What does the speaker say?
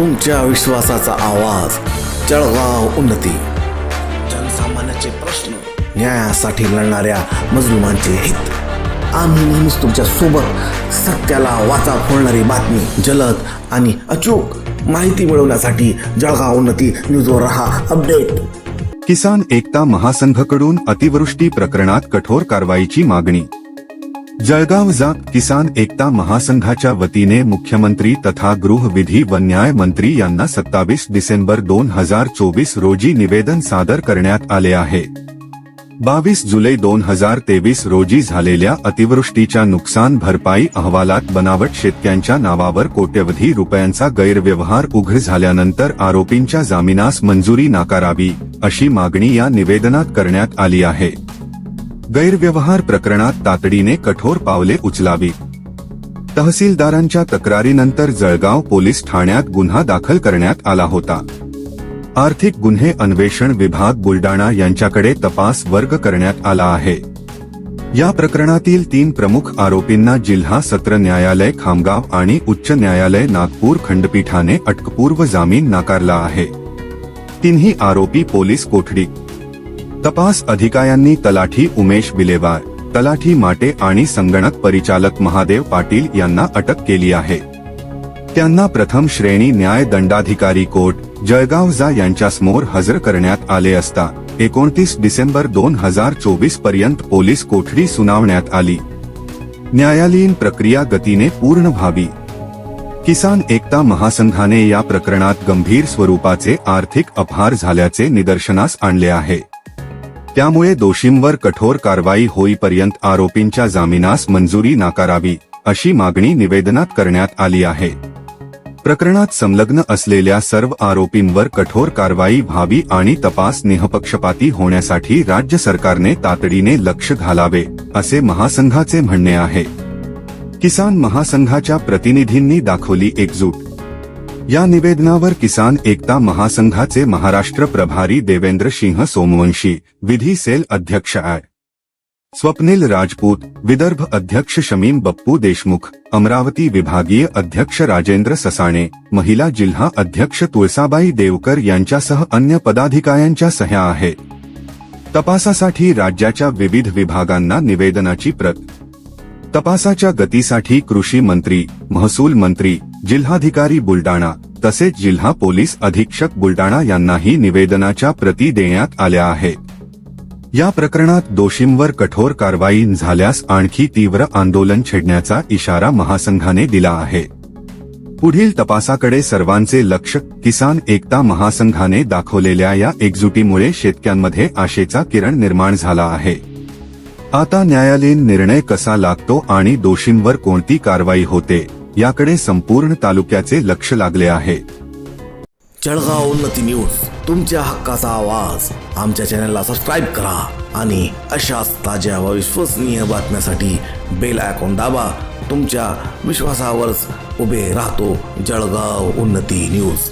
तुमच्या विश्वासाचा आवाज जळगाव उन्नती. जनसामान्याचे प्रश्न न्यायासाठी लढणाऱ्या मजलुमांचे हित. आम्ही नेहमीच तुमच्यासोबत सत्याला वाचा फोडणारी बातमी जलद आणि अचूक माहिती मिळवण्यासाठी जळगाव उन्नती न्यूजवर रहा अपडेट. किसान एकता महासंघकडून अतिवृष्टी प्रकरणात कठोर कारवाईची मागणी. जळगाव जा किसान एकता महासंघाच्या वतीने मुख्यमंत्री तथा गृहविधी व न्याय मंत्री यांना सत्तावीस डिसेंबर दोन हजार चोवीस रोजी निवेदन सादर करण्यात आले आहे. बावीस जुलै दोन हजार तेवीस रोजी झालेल्या अतिवृष्टीच्या नुकसान भरपाई अहवालात बनावट शेतक्यांच्या नावावर कोट्यवधी रुपयांचा गैरव्यवहार उघड झाल्यानंतर आरोपींच्या जामिनास मंजुरी नाकारावी अशी मागणी या निवेदनात करण्यात आली आहे. गैरव्यवहार प्रकरणात तातडीने कठोर पावले उचलावी. तहसीलदारांच्या तक्रारीनंतर जळगाव पोलीस ठाण्यात गुन्हा दाखल करण्यात आला होता. आर्थिक गुन्हे अन्वेषण विभाग बुलडाणा यांच्याकडे तपास वर्ग करण्यात आला आहे. या प्रकरणातील तीन प्रमुख आरोपींना जिल्हा सत्र न्यायालय खामगाव आणि उच्च न्यायालय नागपूर खंडपीठाने अटकपूर्व जामीन नाकारला आहे. तिन्ही आरोपी पोलीस कोठडी तपास अधिकाऱ्यांनी तलाठी उमेश बिलेवार तलाठी माटे आणि संगणक परिचालक महादेव पाटील यांना अटक केली आहे. त्यांना प्रथम श्रेणी न्याय दंडाधिकारी कोर्ट जळगाव जा यांच्यासमोर हजर करण्यात आले असता एकोणतीस डिसेंबर दोन हजार चोवीसपर्यंत पोलीस कोठडी सुनावण्यात आली. न्यायालयीन प्रक्रिया गतीने पूर्ण व्हावी. किसान एकता महासंघाने या प्रकरणात गंभीर स्वरूपाचे आर्थिक अपहार झाल्याचे निदर्शनास आणले आहे. त्यामुळे दोषींवर कठोर कारवाई होईपर्यंत आरोपींच्या जामिनास मंजुरी नाकारावी अशी मागणी निवेदनात करण्यात आली आहे. प्रकरणात संलग्न असलेल्या सर्व आरोपींवर कठोर कारवाई व्हावी आणि तपास निहपक्षपाती होण्यासाठी राज्य सरकारने तातडीने लक्ष घालावे असे महासंघाचे म्हणणे आहे. किसान महासंघाच्या प्रतिनिधींनी दाखवली एकजूट या निवेदनावर किसान एकता महासंघाचे महाराष्ट्र प्रभारी देवेंद्र सिंह सोमवंशी, विधी सेल अध्यक्ष आय. स्वप्नील राजपूत, विदर्भ अध्यक्ष शमीम बप्पू देशमुख, अमरावती विभागीय अध्यक्ष राजेंद्र ससाणे, महिला जिल्हा अध्यक्ष तुळसाबाई देवकर यांच्यासह अन्य पदाधिकाऱ्यांच्या सह्या आहेत तपासासाठी राज्याच्या विविध विभागांना निवेदनाची प्रत तपासाच्या गतीसाठी कृषी मंत्री महसूल मंत्री जिल्हाधिकारी बुलडाणा तसेच जिल्हा पोलीस अधीक्षक बुलडाणा यांनाही निवेदनाच्या प्रती देण्यात आल्या आहेत. या प्रकरणात दोषींवर कठोर कारवाई झाल्यास आणखी तीव्र आंदोलन छेडण्याचा इशारा महासंघाने दिला आहे. पुढील तपासाकडे सर्वांचे लक्ष किसान एकता महासंघाने दाखवलेल्या या एकजुटीमुळे शेतक्यांमध्ये आशेचा किरण निर्माण झाला आहे. आता न्यायालयीन निर्णय कसा लागतो आणि दोषींवर कोणती कारवाई होते याकडे संपूर्ण तालुक्याचे लक्ष लागले आहे. जळगाव उन्नती न्यूज तुमच्या हक्काचा आवाज. आमच्या चॅनलला सबस्क्राईब करा आणि अशाच ताज्या व विश्वसनीय बातम्यासाठी बेल आयकॉन दाबा. तुमच्या विश्वासावरच उभे राहतो जळगाव उन्नती न्यूज.